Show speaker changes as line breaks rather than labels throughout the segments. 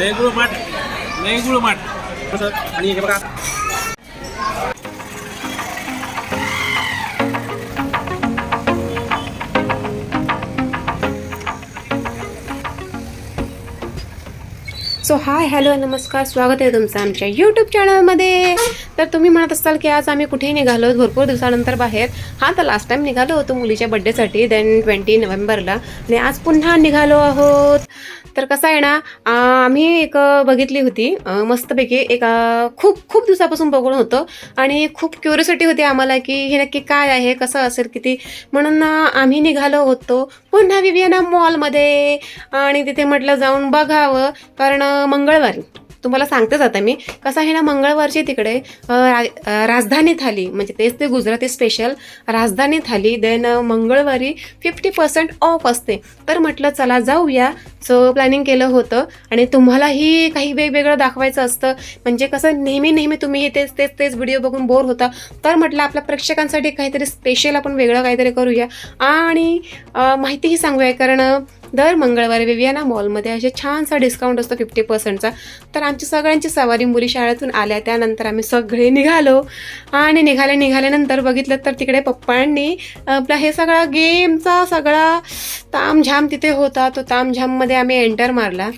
वेगळं माठ. वेगळं माठ. आणि हे बघा.
सो हाय हॅलो नमस्कार स्वागत आहे तुमचं आमच्या यूट्यूब चॅनलमध्ये तर तुम्ही म्हणत असाल की आज आम्ही कुठेही निघालो भरपूर दिवसानंतर बाहेर. हां तर लास्ट टाईम निघालो होतो मुलीच्या बड्डेसाठी देन ट्वेंटी नोव्हेंबरला आणि आज पुन्हा निघालो आहोत. तर कसं आहे ना आम्ही एक बघितली होती. मस्तपैकी एक खूप खूप दिवसापासून बघून होतं. आणि खूप क्युरिसिटी होती आम्हाला की हे नक्की काय आहे कसं असेल किती. म्हणून आम्ही निघालो होतो. पुन्हा विवियाना मॉलमध्ये आणि तिथे म्हटलं जाऊन बघावं कारण मंगळवारी. तुम्हाला सांगतेच आता मी. कसं आहे ना मंगळवारची तिकडे रा- राजधानी थाली म्हणजे तेच ते गुजराती स्पेशल राजधानी थाली. देन मंगळवारी फिफ्टी पर्सेंट ऑफ असते. तर म्हटलं चला जाऊया. सो प्लॅनिंग केलं होतं. आणि तुम्हालाही काही वेगवेगळं दाखवायचं असतं. म्हणजे कसं नेहमी नेहमी तुम्ही तेच तेच तेच व्हिडिओ बघून बोर होता. तर म्हटलं आपल्या प्रेक्षकांसाठी काहीतरी स्पेशल आपण वेगळं काहीतरी करूया. आणि माहितीही सांगूया कारण दर मंगळवारी विवियाना मॉलमध्ये असे छानसा डिस्काउंट असतो फिफ्टी पर्सेंटचा. तर आमची सगळ्यांची सवारी मुली शाळेतून आल्या त्यानंतर आम्ही सगळे निघालो. आणि निघाले निघाल्यानंतर बघितलं तर तिकडे पप्पांनी आपला हे सगळा गेमचा सगळा तामझाम तिथे होता. तो तामझाममध्ये आम्ही एंटर मारला.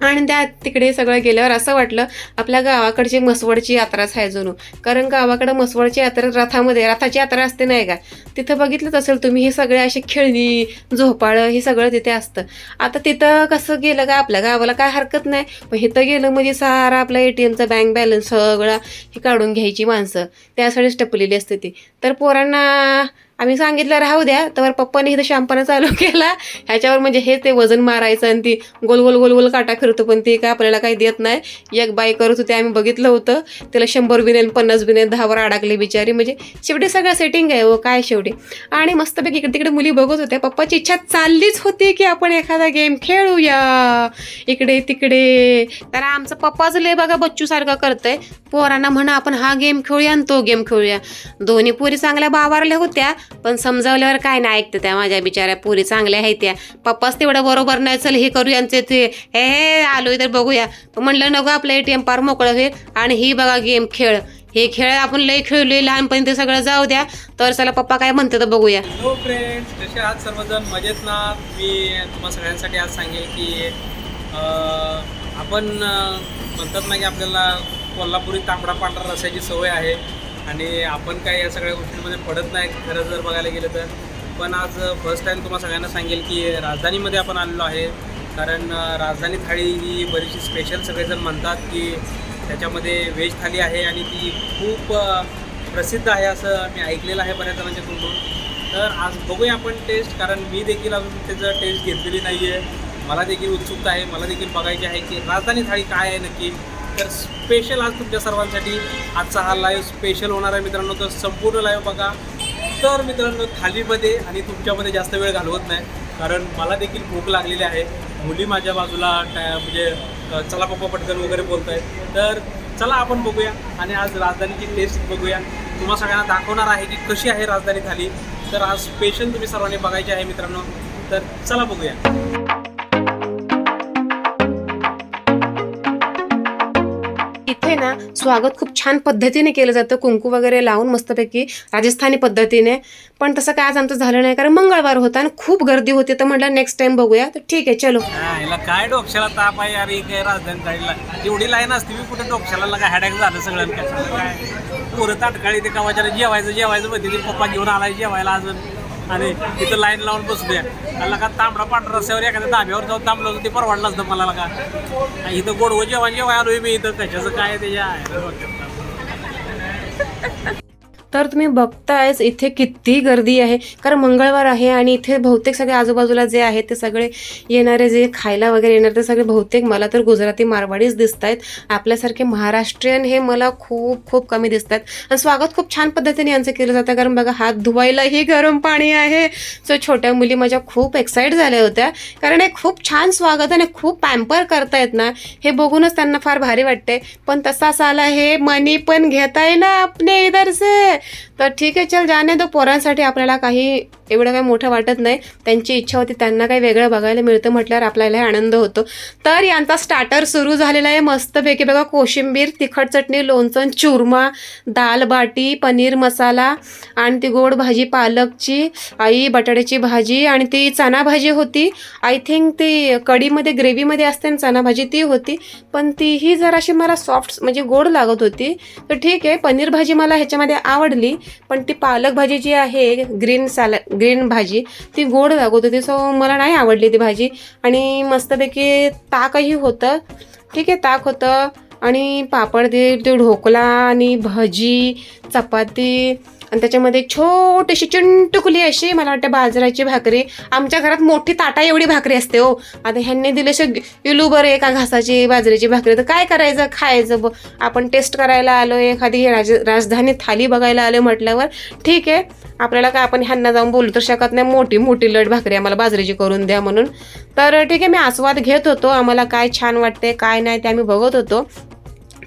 आणि त्या तिकडे सगळं गेल्यावर असं वाटलं आपल्या गावाकडची मसवडची यात्राच आहे जणू कारण गावाकडं मसवडची यात्रा रथामध्ये रथाची यात्रा असते नाही का? तिथं बघितलंच असेल तुम्ही हे सगळे असे खेळणी झोपाळं हे सगळं तिथे असतं. आता तिथं कसं गेलं का आपल्या गावाला काय हरकत नाही. पण इथं गेलं म्हणजे सारा आपला ए टी एमचा बँक बॅलन्स सगळा हे काढून घ्यायची माणसं. त्यासाठीच टपलेली असते ती. तर पोरांना आम्ही सांगितलं राहू द्या. तर पप्पाने इथं शॅम्पाना चालू केला. ह्याच्यावर म्हणजे हे ते वजन मारायचं आणि ती गोल गोल गोल गोल काटा फिरतो पण ती काय आपल्याला काही देत नाही. एक बाई करत होते आम्ही बघितलं होतं. त्याला शंभर बिने पन्नास बिने दहावर अडकले बिचारी. म्हणजे शेवटी सगळं सेटिंग आहे हो काय शेवटी. आणि मस्तपैकी इकडे तिकडे मुली बघत होत्या. पप्पाची इच्छा चाललीच होती की आपण एखादा गेम खेळूया. इकडे तिकडे. तर आमचं पप्पाच लय बघा बच्चूसारखं करतंय. पोरांना म्हणा आपण हा गेम खेळूया आणि तो गेम खेळूया. दोन्ही पोरी चांगल्या बावारल्या होत्या. पण समजावल्यावर काय नाही ऐकतं त्या माझ्या बिचाऱ्या पुरी चांगल्या आहेत त्या. पप्पाच तेवढं बरोबर नाही चल हे करूया आणि ते- हे हे आलोय तर बघूया. म्हणलं नको आपलं ए टी एम पार मोकळं होईल आणि ही बघा गेम खेळ. हे खेळ आपण लय खेळलोय लहानपणी ते सगळं जाऊ द्या. तर चला पप्पा काय म्हणते तर बघूया.
हॅलो फ्रेंड्स कसे आज सर्वजण? मजेत ना? मी तुम्हा सगळ्यांसाठी आज सांगेल की आपण म्हणतात ना की आपल्याला कोल्हापुरी तांबडा पांढरा रसायची सवय आहे. आणि आपण काय या सगळ्या गोष्टींमध्ये पडत नाही खरं जर बघायला गेलं तर. पण आज फर्स्ट टाईम तुम्हाला सगळ्यांना सांगेल की राजधानीमध्ये आपण आलेलो आहे. कारण राजधानी थाळी ही बरीचशी स्पेशल सगळेजण म्हणतात की त्याच्यामध्ये व्हेज थाळी आहे आणि ती खूप प्रसिद्ध आहे असं मी ऐकलेलं आहे बऱ्याच जणांच्या तोंडून. तर आज बघूया आपण टेस्ट कारण मी देखील अजून त्याचं टेस्ट घेतलेली नाही आहे मला देखील उत्सुकता आहे मला देखील बघायची आहे की राजधानी थाळी काय आहे नक्की. तर स्पेशल आज तुमच्या सर्वांसाठी आजचा हा लाईव्ह स्पेशल होणार आहे मित्रांनो. तर संपूर्ण लाईव्ह बघा. तर मित्रांनो थालीमध्ये आणि तुमच्यामध्ये जास्त वेळ घालवत नाही. कारण मला देखील भूक लागलेली आहे. मुली माझ्या बाजूला काय म्हणजे चला पप्पा पटकन वगैरे बोलत आहेत तर चला आपण बघूया आणि आज राजधानीची टेस्ट बघूया. तुम्हा सगळ्यांना दाखवणार आहे की कशी आहे राजधानी थाली. तर आज स्पेशल तुम्ही सर्वांनी बघायची आहे मित्रांनो. तर चला बघूया.
इथे ना स्वागत खूप छान पद्धतीने केलं जातं. कुंकू वगैरे लावून मस्तपैकी राजस्थानी पद्धतीने. पण तसं काय आज आमचं झालं नाही कारण मंगळवार होता आणि खूप गर्दी होती. तर म्हटलं नेक्स्ट टाइम बघूया. तर ठीक आहे चलो.
काय डोक्षाला ताप आहे अरे काय राजधानी एवढी लाईन असते मी कुठे डोक्षाला काय हॅडॅक झालं सगळं काय? पोरं ताटकाळी ते कवाच्या जेवायचं जेवायचं मध्ये पप्पा घेऊन आलाय जेवायला अजून. आणि तिथं लाईन लावून बसूया. त्याला का तांबडा पांढरा रस्त्यावर एखाद्या धाब्यावर जाऊन थांबलं होतं ते परवडलं असतं मला का? इथं गोडवं जेवण जेव्हा आलोय मी इथं. कशाचं काय त्याच्या आहे
तर तुम्ही बघतायच इथे किती गर्दी आहे. कारण मंगळवार आहे आणि इथे बहुतेक सगळे आजूबाजूला जे आहे ते सगळे येणारे जे खायला वगैरे येणार ते सगळे बहुतेक मला तर गुजराती मारवाडीच दिसत आहेत आपल्यासारखे महाराष्ट्रीयन हे मला खूप खूप कमी दिसत आहेत आणि स्वागत खूप छान पद्धतीने यांचं केलं जातं. कारण बघा हात धुवायलाही गरम पाणी आहे. सो छोट्या मुली माझ्या खूप एक्साईट झाल्या होत्या. कारण हे खूप छान स्वागत आणि खूप पॅम्पर करतायत ना हे बघूनच त्यांना फार भारी वाटते पण तसा साला हे मनी पण घेताय ना आपने इधर से? तर ठीक आहे चल जाणे तो पोरांसाठी आपल्याला काही एवढं काही मोठं वाटत नाही. त्यांची इच्छा होती त्यांना काही वेगळं बघायला मिळतं म्हटल्यावर आपल्याला आनंद होतो. तर यांचा स्टार्टर सुरू झालेला आहे. मस्तपैकी बघा कोशिंबीर तिखट चटणी लोणचण चुरमा दाल बाटी पनीर मसाला आणि ती गोड भाजी पालकची आई बटाट्याची भाजी आणि ती चणा भाजी होती. आय थिंक ती कढीमध्ये ग्रेव्हीमध्ये असते ना चणा भाजी ती होती. पण तीही जराशी मला सॉफ्ट म्हणजे गोड लागत होती. तर ठीक आहे पनीर भाजी मला ह्याच्यामध्ये आवडली पण ती पालक भाजी जी आहे ग्रीन साल ग्रीन भाजी ती गोड लागत होती. सो मला नाही आवडली ती भाजी. आणि मस्तपैकी ताकही होतं. ठीक आहे ताक होतं. आणि पापड दे ते ढोकला आणि भजी चपाती आणि त्याच्यामध्ये छोटीशी चिंटकुली अशी मला वाटतं बाजराची भाकरी. आमच्या घरात मोठी ताटा एवढी भाकरी असते हो. आता ह्यांनी दिले असे इलू बरं एका घासाची बाजरीची भाकरी. तर काय करायचं? खायचं ब आपण टेस्ट करायला आलो एखादी राज राजधानी थाली बघायला आलो म्हटल्यावर ठीक आहे. आपल्याला काय आपण ह्यांना जाऊन बोलू तर शकत नाही. मोठी मोठी लट भाकरी आम्हाला बाजरीची करून द्या म्हणून. तर ठीक आहे मी आस्वाद घेत होतो. आम्हाला काय छान वाटते काय नाही ते आम्ही बघत होतो.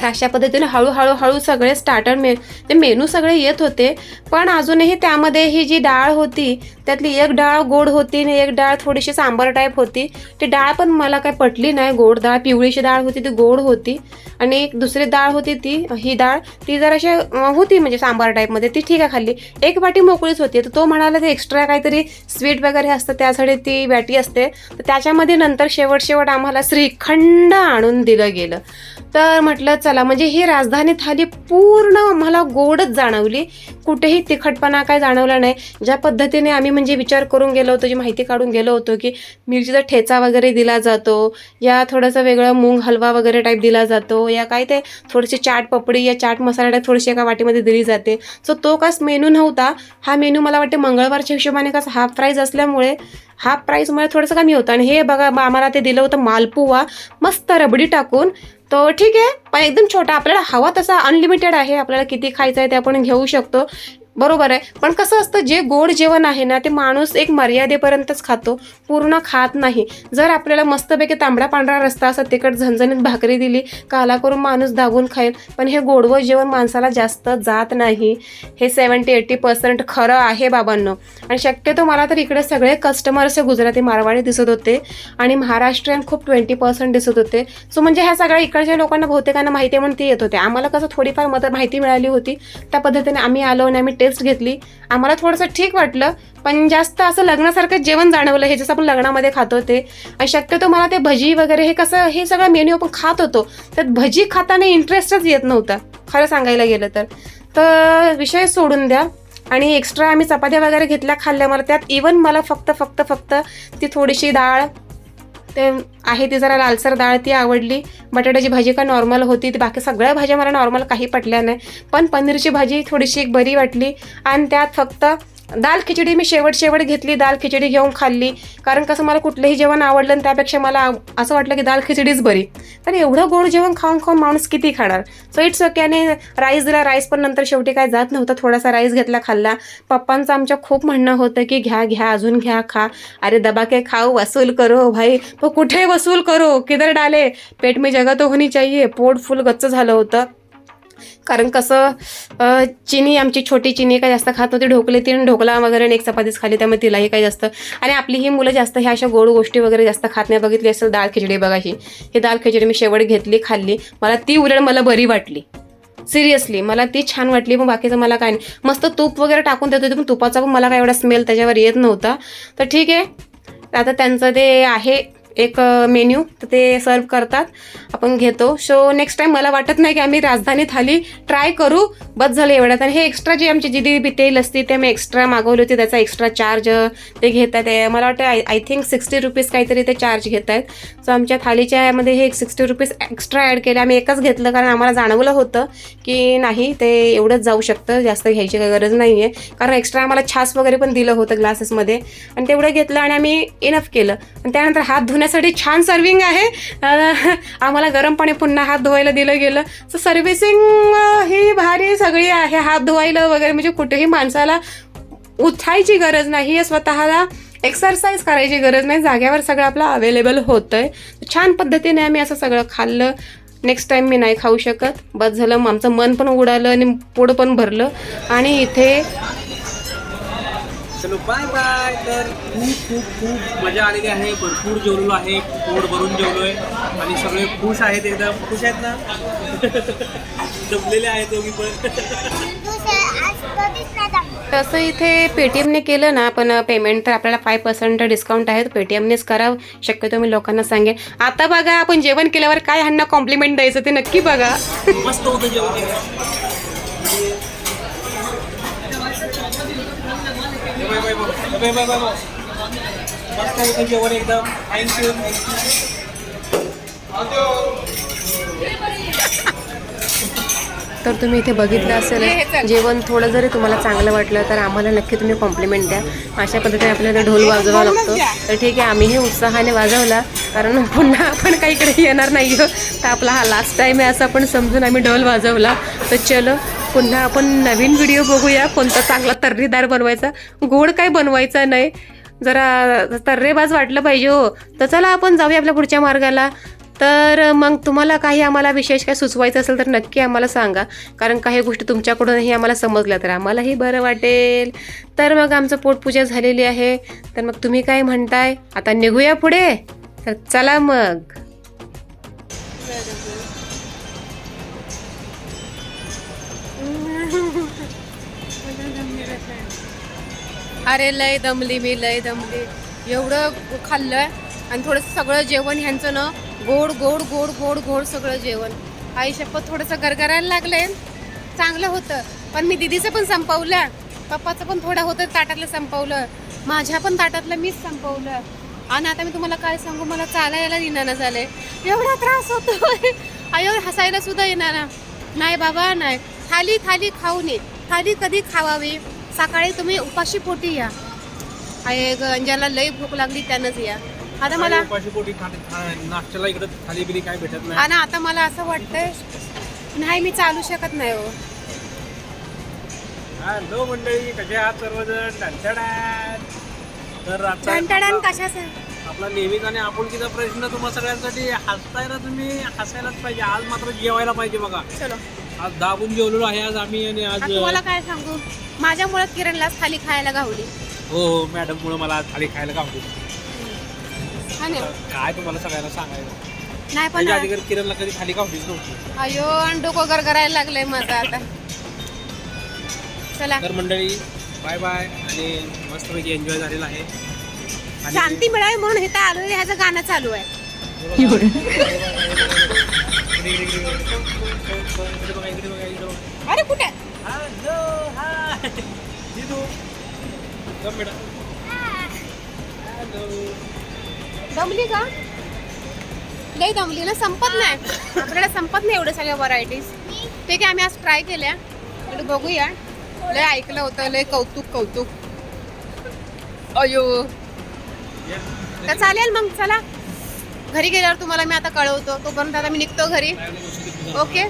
तर अशा पद्धतीने हळूहळू हळू सगळे स्टार्टर मे ते मेनू सगळे येत होते. पण अजूनही त्यामध्ये ही जी डाळ होती त्यातली एक डाळ गोड होती आणि एक डाळ थोडीशी सांबार टाईप होती. ती डाळ पण मला काय पटली नाही. गोड डाळ पिवळीची डाळ होती ती गोड होती. आणि एक दुसरी डाळ होती ती ही डाळ ती जराशी होती म्हणजे सांबार टाईपमध्ये ती ठीक आहे खाल्ली. एक वाटी मोकळीच होती. तर तो म्हणाला ते एक्स्ट्रा काहीतरी स्वीट वगैरे असतं त्यासाठी ती वाटी असते. तर त्याच्यामध्ये नंतर शेवट शेवट आम्हाला श्रीखंड आणून दिलं गेलं. तर म्हटलं चला म्हणजे ही राजधानी थाली पूर्ण मला गोडच जाणवली. कुठेही तिखटपणा काय जाणवला नाही. ज्या पद्धतीने आम्ही म्हणजे विचार करून गेलो होतो जी माहिती काढून गेलो होतो की मिरचीचा ठेचा वगैरे दिला जातो या थोडंसं वेगळं मूंग हलवा वगैरे टाईप दिला जातो या काय ते थोडीशी चाट पपडी या चाट मसाला टाईप थोडीशी एका वाटीमध्ये दिली जाते. सो तो कास मेनू नव्हता. हा मेनू मला वाटते मंगळवारच्या हिशोबाने कसं हाफ प्राईज असल्यामुळे हाफ प्राईजमुळे थोडंसं कमी होतं. आणि हे बघा बा- आम्हाला ते दिलं होतं मालपुवा. मस्त रबडी टाकून. तो ठीक आहे पण एकदम छोटा. आपल्याला हवा तसा अनलिमिटेड आहे. आपल्याला किती खायचं आहे ते आपण घेऊ शकतो. बरोबर आहे. पण कसं असतं जे गोड जेवण आहे ना ते माणूस एक मर्यादेपर्यंतच खातो. पूर्ण खात नाही. जर आपल्याला मस्तपैकी तांबडा पांढरा रस्ता असं तिकट झणझणीत भाकरी दिली काला करून माणूस दाबून खाईल. पण हे गोडवं जेवण माणसाला जास्त जात नाही. हे सेवन्टी एट्टी पर्सेंट खरं आहे बाबांनो. आणि शक्यतो मला तर इकडे सगळे कस्टमर असे गुजराती मारवाडी दिसत होते. आणि महाराष्ट्रीयन खूप ट्वेंटी पर्सेंट दिसत होते. सो म्हणजे ह्या सगळ्या इकडच्या लोकांना बहुतेकांना माहिती आहे म्हणून ते येत होते. आम्हाला कसं थोडीफार मदत माहिती मिळाली होती. त्या पद्धतीने आम्ही आलो आणि आम्ही टेस्ट घेतली. आम्हाला थोडंसं ठीक वाटलं पण जास्त असं लग्नासारखं जेवण जाणवलं हे जसं आपण लग्नामध्ये खातो ते. आणि शक्यतो मला ते भजी वगैरे हे कसं हे सगळं मेन्यू आपण खात होतो. त्यात भजी खाताना इंटरेस्टच येत नव्हता खरं सांगायला गेलं तर. तर विषय सोडून द्या. आणि एक्स्ट्रा आम्ही चपात्या वगैरे घेतल्या खाल्ल्या मला त्यात इवन मला फक्त फक्त फक्त ती थोडीशी डाळ ते आहे ती जरा लालसर डाळ ती आवडली. बटाट्याची भाजी का नॉर्मल होती ती बाकी सगळ्या भाज्या मला नॉर्मल काही पटल्या नाही. पण पनीरची भाजी थोडीशी एक बरी वाटली. आणि त्यात फक्त दाल खिचडी मी शेवट शेवट घेतली दाल खिचडी घेऊन खाल्ली. कारण कसं मला कुठलंही जेवण आवडलं आणि त्यापेक्षा मला असं वाटलं की दाल खिचडीच बरी. तर एवढं गोड जेवण खाऊन खाऊन माणूस किती खाणार? सो इट्स ओके आणि राईस दिला राईस पण नंतर शेवटी काय जात नव्हतं. थोडासा राईस घेतला खाल्ला. पप्पांचं आमच्या खूप म्हणणं होतं की घ्या घ्या अजून घ्या खा. अरे दबाके खाऊ खाओ वसूल करो भाई. तो कुठे वसूल करो? किधर डाले? पेट मी जगत तो होनी चाहिए. पोट फुल गच्च झालं होतं. कारण कसं चिनी आमची छोटी चिनी काही जास्त खात नव्हती ढोकले तीन ढोकला वगैरे आणि एक चपातीच खाली त्यामुळे तिलाही काही जास्त. आणि आपली ही मुलं जास्त ह्या अशा गोड गोष्टी वगैरे जास्त खात नाही. बघितली असेल दाल खिचडी बघा ही. ही दाल खिचडी मी शेवट घेतली खाल्ली. मला ती उलट मला बरी वाटली. सिरियसली मला ती छान वाटली पण बाकीचं मला काय नाही. मस्त तूप वगैरे टाकून देत होते पण तुपाचा पण मला काय एवढा स्मेल त्याच्यावर येत नव्हता. तर ठीक आहे. आता त्यांचं ते आहे एक मेन्यू तर ते सर्व करतात. आपण घेतो. सो नेक्स्ट टाइम मला वाटत नाही की आम्ही राजधानी थाली ट्राय करू बस झालं एवढ्यात. आणि हे एक्स्ट्रा जे आमची जी बी तेल असते ते मी एक्स्ट्रा मागवली होती. त्याचा एक्स्ट्रा चार्ज ते घेत आहेत. मला वाटतं I I think sixty rupees काहीतरी ते चार्ज घेत आहेत. सो आमच्या थालीच्या यामध्ये हे सिक्स्टी रुपीज एक्स्ट्रा ॲड केले. आम्ही एकच घेतलं कारण आम्हाला जाणवलं होतं की नाही ते एवढंच जाऊ शकतं. जास्त घ्यायची काही गरज नाही आहे कारण एक्स्ट्रा आम्हाला छास वगैरे पण दिलं होतं ग्लासेसमध्ये आणि तेवढं घेतलं आणि आम्ही इनफ केलं. आणि त्यानंतर हात धुण्यासाठी छान सर्विंग आहे. आम्हाला गरम पाणी पुन्हा हात धुवायला दिलं गेलं. सो सर्व्हिसिंग ही भारी सगळी आहे. हात धुवायला वगैरे म्हणजे कुठेही माणसाला उठायची गरज नाही. आहे स्वतःला एक्सरसाइज करायची गरज नाही. जाग्यावर सगळं आपलं अवेलेबल होतं आहे छान पद्धतीने आम्ही असं सगळं खाल्लं. नेक्स्ट टाईम मी नाही खाऊ शकत. बस झालं आमचं मन पण उडालं आणि पोट पण भरलं. आणि इथे
चलो बाय बाय तर खूप खूप खूप मजा आलेली आहे. भरपूर जेवलेलो आहे. पोट भरून जेवलोय. आणि सगळे खुश आहेत एकदम. खुश आहेत ना? जमलेले आहेत दोघी पण.
तसं इथे पेटीएमने केलं ना पण पेमेंट तर आपल्याला फाय पर्सेंट डिस्काउंट आहे पेटीएमनेच करा शक्यतो मी लोकांना सांगेन. आता बघा आपण जेवण केल्यावर काय ह्यांना कॉम्प्लिमेंट द्यायचं ते नक्की बघा.
मस्त होतं जेवण एकदम. Bye bye bye bye bye bye bye. मस्त होतं जेवण एकदम. थँक्यू
तर तुम्ही इथे बघितलं असेल जेवण थोडं जरी तुम्हाला चांगलं वाटलं तर आम्हाला नक्की तुम्ही कॉम्प्लिमेंट द्या. अशा पद्धतीने आपल्याला ढोल वाजवावा लागतो. तर ठीक आहे आम्हीही उत्साहाने वाजवला. कारण पुन्हा आपण काही इकडे येणार नाही हो तर आपला हा लास्ट टाईम आहे असं आपण समजून आम्ही ढोल वाजवला. तर चलो पुन्हा आपण नवीन व्हिडिओ बघूया. कोणता चांगला तर्रीदार बनवायचा. गोड काय बनवायचा नाही. जरा तर्रेबाज वाटलं पाहिजे हो. तर चला आपण जाऊया आपल्या पुढच्या मार्गाला. तर मग तुम्हाला काही आम्हाला विशेष काय सुचवायचं असेल तर नक्की आम्हाला सांगा. कारण काही गोष्टी तुमच्याकडूनही आम्हाला समजल्या तर आम्हालाही बरं वाटेल. तर मग आमचं पोटपूजा झालेली आहे. तर मग तुम्ही काय म्हणताय? आता निघूया पुढे. तर चला मग. अरे लय दमली मी लय दमली. एवढं खाल्लंय आणि थोडंसं सगळं जेवण ह्यांचं ना गोड गोड गोड गोड गोड सगळं जेवण. आई शपथ थोडंसं गरगरायला लागलंय. चांगलं होतं पण मी दिदीचं पण संपवलं. पप्पाचं पण थोडं होतं ताटातलं संपवलं. माझ्या पण ताटातलं मीच संपवलं. आणि आता मी तुम्हाला काय सांगू मला चालायला येणार झालंय. एवढा त्रास होतो आईवर हसायला सुद्धा येणार नाही. बाबा नाही. थाली थाली खाऊ नये थाली कधी खावावी? सकाळी तुम्ही उपाशी पोटी या. ज्याला लई भूक लागली त्यानंच या. आता मला
उपाशी पोटी नाश्त्याला इकडं थाली बिली काय भेटत नाही.
आणि आता मला असं वाटतंय नाही मी चालू शकत नाही हो.
हॅलो मंडळी कसे आहात सर्वजण? टंटडान. तर
टणटणान
आपला-
कशाचं?
आपला नेहमीच आणि आपुलकीचा प्रश्न तुम्हा सगळ्यांसाठी हसताय ना तुम्ही? हसायलाच पाहिजे. आज मात्र जेवायला पाहिजे बघा.
चलो.
आज दाबून जेवलेलो आहे आज आम्ही आणि आज
आता तुम्हाला काय सांगू? माझ्यामुळे किरणलाच खाली खायला गावली.
हो हो मॅडम मुळे मला आज थाली खायला गावली.
हा?
काय तुम्हाला सगळ्यांना सांगायचं?
नाही पण
त्याच्या किरणला कधी खाली गावलीच नव्हती.
अयो आणि डोकं गरगरायला लागलंय माझं आता. चला.
तर मंडळी बाय बाय आणि मस्तपैकी एन्जॉय झालेला आहे. आणि-
शांती मिळावी म्हणून इथं आलो ह्याचं गाणं चालू आहे.
इकडे इकडे इकडे.
अरे कुठे? दमली का? लई दमली ना संपत नाही. आपल्याला संपत नाही एवढ्या सगळ्या व्हरायटीज ठीक आहे आम्ही आज ट्राय केल्या. पण बघूया. लय ऐकलं होतं लय कौतुक कौतुक. अयो. तर चालेल मग चला. घरी गेल्यावर तुम्हाला मी आता कळवतो. तोपर्यंत आता मी निघतो घरी. ओके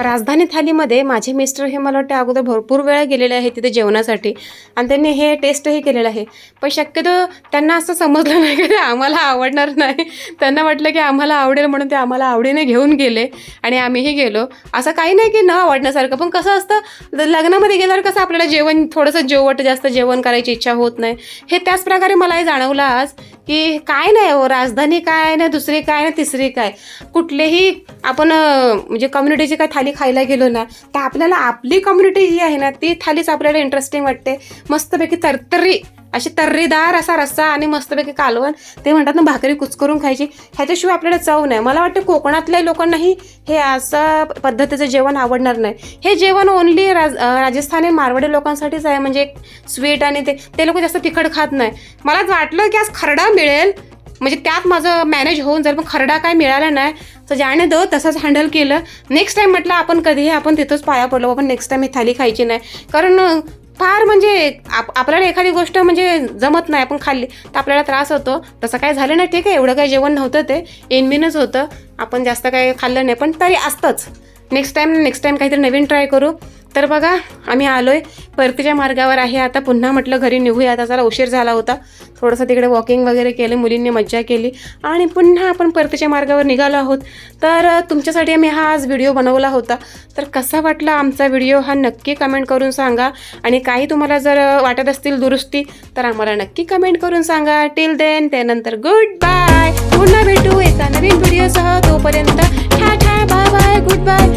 राजधानी थालीमध्ये माझे मिस्टर हे मला वाटतं अगोदर भरपूर वेळा गेलेले आहेत तिथे जेवणासाठी. आणि त्यांनी हे टेस्टही केलेलं आहे. पण शक्यतो त्यांना असं समजलं नाही की ते आम्हाला आवडणार नाही. त्यांना वाटलं की आम्हाला आवडेल म्हणून ते आम्हाला आवडीने घेऊन गेले आणि आम्हीही गेलो. असं काही नाही की न आवडण्यासारखं पण कसं असतं लग्नामध्ये गेल्यावर कसं आपल्याला जेवण थोडंसं जेवट जास्त जेवण करायची इच्छा होत नाही. हे त्याच प्रकारे मलाही जाणवलं आज की काय नाही हो राजधानी काय नाही दुसरी काय ना तिसरी काय? कुठलेही आपण म्हणजे कम्युनिटीची काय थाली खायला गेलो ना तर आपल्याला आपली कम्युनिटी जी आहे ना ती थालीच आपल्याला इंटरेस्टिंग वाटते. मस्तपैकी तरतरी अशी तर्रीदार असा रस्सा आणि मस्तपैकी कालवण ते म्हणतात ना भाकरी कुचकरून खायची. ह्याच्याशिवाय आपल्याला चव नाही. मला वाटतं कोकणातल्या लोकांनाही हे असं पद्धतीचं जेवण आवडणार नाही. हे जेवण ओनली राज राजस्थान राजस्थानी मारवाडी लोकांसाठीच आहे. म्हणजे स्वीट आणि ते ते लोक जास्त तिखट खात नाही. मला वाटलं की आज खरडा मिळेल. म्हणजे त्यात माझं मॅनेज होऊन जर पण खरडा काय मिळाला नाही तर ज्याने द तसंच हँडल केलं. नेक्स्ट टाईम म्हटलं आपण कधीही आपण तिथंच पाया पडलो आपण नेक्स्ट टाईम ही थाली खायची नाही. कारण फार म्हणजे आप आपल्याला एखादी गोष्ट म्हणजे जमत नाही आपण खाल्ली तर आपल्याला त्रास होतो. तसं काय झालं नाही ठीक आहे एवढं काही जेवण नव्हतं ते. एनमिनच होतं. आपण जास्त काही खाल्लं नाही पण तरी असतंच. नेक्स्ट टाईम नेक्स्ट टाईम काहीतरी नवीन ट्राय करू. तर बघा आम्ही आलो आहे परतीच्या मार्गावर आहे आता. पुन्हा म्हटलं घरी निघूया आता जरा उशीर झाला होता. थोडंसं तिकडे वॉकिंग वगैरे केलं मुलींनी मज्जा केली. आणि पुन्हा आपण परतीच्या मार्गावर निघालो आहोत. तर तुमच्यासाठी आम्ही हा आज व्हिडिओ बनवला होता. तर कसा वाटला आमचा व्हिडिओ हा नक्की कमेंट करून सांगा. आणि काही तुम्हाला जर वाटत असतील दुरुस्ती तर आम्हाला नक्की कमेंट करून सांगा. टिल देन त्यानंतर गुड बाय पुन्हा भेटू एका नवीन व्हिडिओसह तोपर्यंत ठा ठा बाय बाय गुड बाय